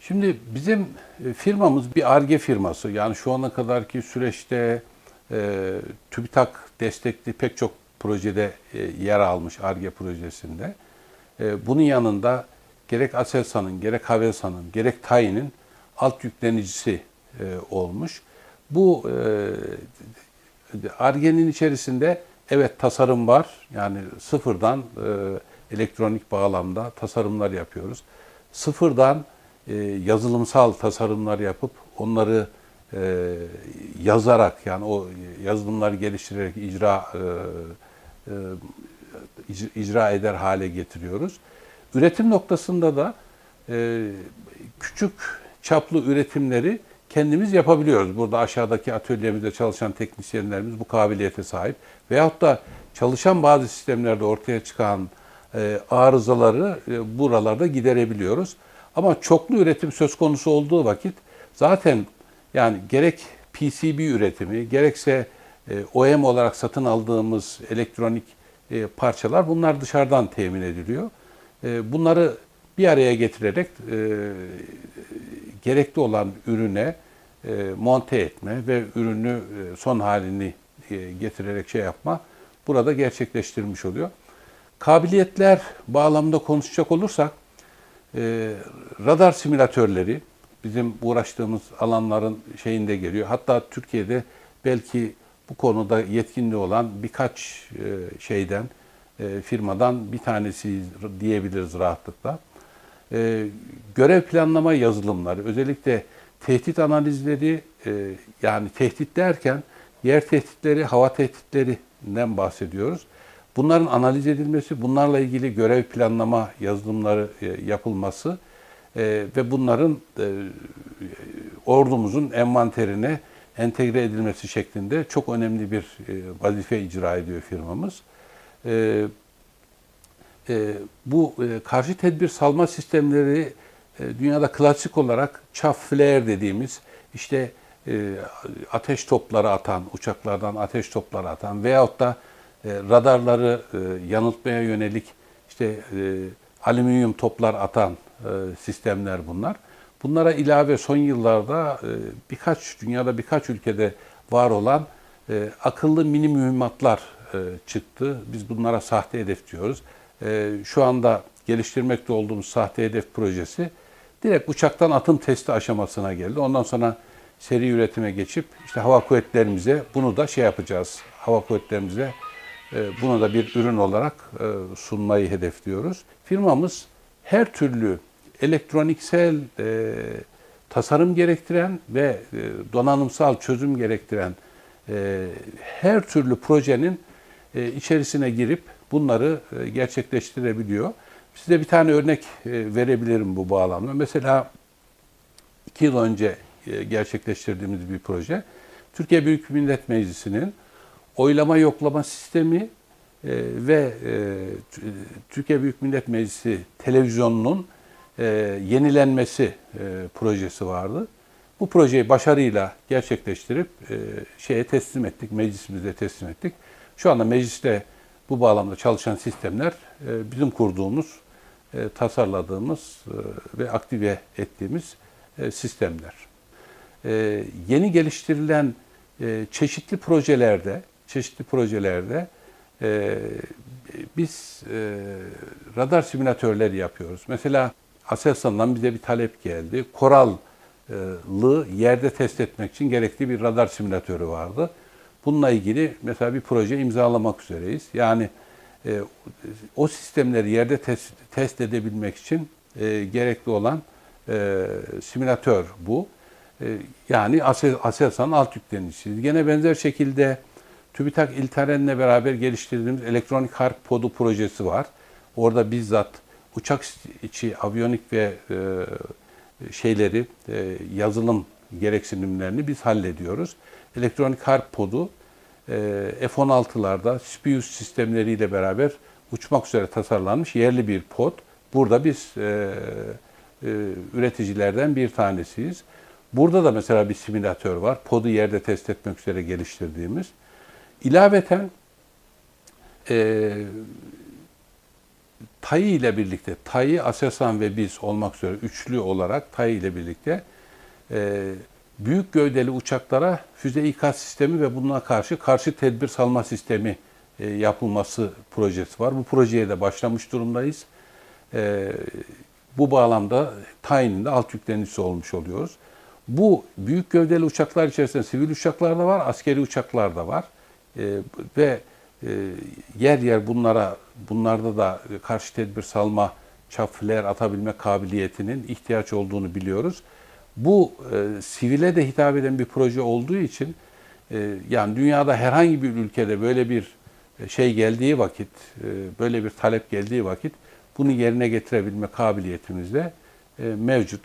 Şimdi bizim e, firmamız bir ARGE firması. Yani şu ana kadarki süreçte e, TÜBİTAK destekli pek çok projede e, yer almış ARGE projesinde. E, bunun yanında gerek Aselsan'ın, gerek Havelsan'ın, gerek TAİ'nin alt yüklenicisi e, olmuş. Bu e, ARGE'nin içerisinde evet tasarım var. Yani sıfırdan e, elektronik bağlamda tasarımlar yapıyoruz. Sıfırdan e, yazılımsal tasarımlar yapıp onları e, yazarak yani o yazılımları geliştirerek icra e, e, ic- icra eder hale getiriyoruz. Üretim noktasında da küçük çaplı üretimleri kendimiz yapabiliyoruz. Burada aşağıdaki atölyemizde çalışan teknisyenlerimiz bu kabiliyete sahip. Veyahut da çalışan bazı sistemlerde ortaya çıkan arızaları buralarda giderebiliyoruz. Ama çoklu üretim söz konusu olduğu vakit zaten yani gerek PCB üretimi gerekse e, OEM olarak satın aldığımız elektronik e, parçalar bunlar dışarıdan temin ediliyor. E, bunları bir araya getirerek gerekli olan ürüne monte etme ve ürünü son halini getirerek şey yapma burada gerçekleştirilmiş oluyor. Kabiliyetler bağlamında konuşacak olursak e, radar simülatörleri bizim uğraştığımız alanların şeyinde geliyor. Hatta Türkiye'de belki bu konuda yetkinliği olan birkaç e, şeyden, e, firmadan bir tanesi diyebiliriz rahatlıkla. E, görev planlama yazılımları, özellikle tehdit analizleri, e, yani tehdit derken yer tehditleri, hava tehditlerinden bahsediyoruz. Bunların analiz edilmesi, bunlarla ilgili görev planlama yazılımları e, yapılması e, ve bunların e, ordumuzun envanterine entegre edilmesi şeklinde çok önemli bir vazife icra ediyor firmamız. Bu karşı tedbir salma sistemleri dünyada klasik olarak chaff flare dediğimiz işte ateş topları atan, uçaklardan ateş topları atan veyahut da radarları e, yanıltmaya yönelik işte e, alüminyum toplar atan e, sistemler bunlar. Bunlara ilave son yıllarda e, birkaç dünyada birkaç ülkede var olan e, akıllı mini mühimmatlar e, çıktı. Biz bunlara sahte hedef diyoruz. E, şu anda geliştirmekte olduğumuz sahte hedef projesi direkt uçaktan atım testi aşamasına geldi. Ondan sonra seri üretime geçip işte hava kuvvetlerimize bunu da şey yapacağız. Hava kuvvetlerimize e, bunu da bir ürün olarak e, sunmayı hedefliyoruz. Firmamız her türlü elektroniksel e, tasarım gerektiren ve donanımsal çözüm gerektiren her türlü projenin içerisine girip bunları gerçekleştirebiliyor. Size bir tane örnek verebilirim bu bağlamda. Mesela iki yıl önce gerçekleştirdiğimiz bir proje. Türkiye Büyük Millet Meclisi'nin oylama yoklama sistemi e, ve e, Türkiye Büyük Millet Meclisi televizyonunun e, yenilenmesi e, projesi vardı. Bu projeyi başarıyla gerçekleştirip e, şeye teslim ettik, meclisimize teslim ettik. Şu anda mecliste bu bağlamda çalışan sistemler e, bizim kurduğumuz, e, tasarladığımız e, ve aktive ettiğimiz e, sistemler. E, yeni geliştirilen e, çeşitli projelerde, çeşitli projelerde e, biz e, radar simülatörleri yapıyoruz. Mesela Aselsan'dan bize bir talep geldi. Korallı yerde test etmek için gerekli bir radar simülatörü vardı. Bununla ilgili mesela bir proje imzalamak üzereyiz. Yani e, o sistemleri yerde test, test edebilmek için e, gerekli olan e, simülatör bu. E, yani Asel- Aselsan'ın alt yüklenicisiyiz. Gene benzer şekilde TÜBİTAK İlteren'le beraber geliştirdiğimiz elektronik harp podu projesi var. Orada bizzat uçak içi aviyonik ve e, şeyleri, e, yazılım gereksinimlerini biz hallediyoruz. Elektronik harp podu e, F-16'larda Spius sistemleriyle beraber uçmak üzere tasarlanmış yerli bir pod. Burada biz e, e, üreticilerden bir tanesiyiz. Burada da mesela bir simülatör var. Podu yerde test etmek üzere geliştirdiğimiz. İlaveten e, TAI ile birlikte, TAI, ASELSAN ve biz olmak üzere üçlü olarak TAI ile birlikte e, büyük gövdeli uçaklara füze ikaz sistemi ve bununla karşı karşı tedbir salma sistemi e, yapılması projesi var. Bu projeye de başlamış durumdayız. E, bu bağlamda TAI'nin de alt yüklenicisi olmuş oluyoruz. Bu büyük gövdeli uçaklar içerisinde sivil uçaklar da var, askeri uçaklar da var. E, ve e, yer yer bunlara bunlarda da karşı tedbir salma, çap flare atabilme kabiliyetinin ihtiyaç olduğunu biliyoruz. Bu e, sivile de hitap eden bir proje olduğu için e, yani dünyada herhangi bir ülkede böyle bir şey geldiği vakit, e, böyle bir talep geldiği vakit bunu yerine getirebilme kabiliyetimiz de e, mevcut.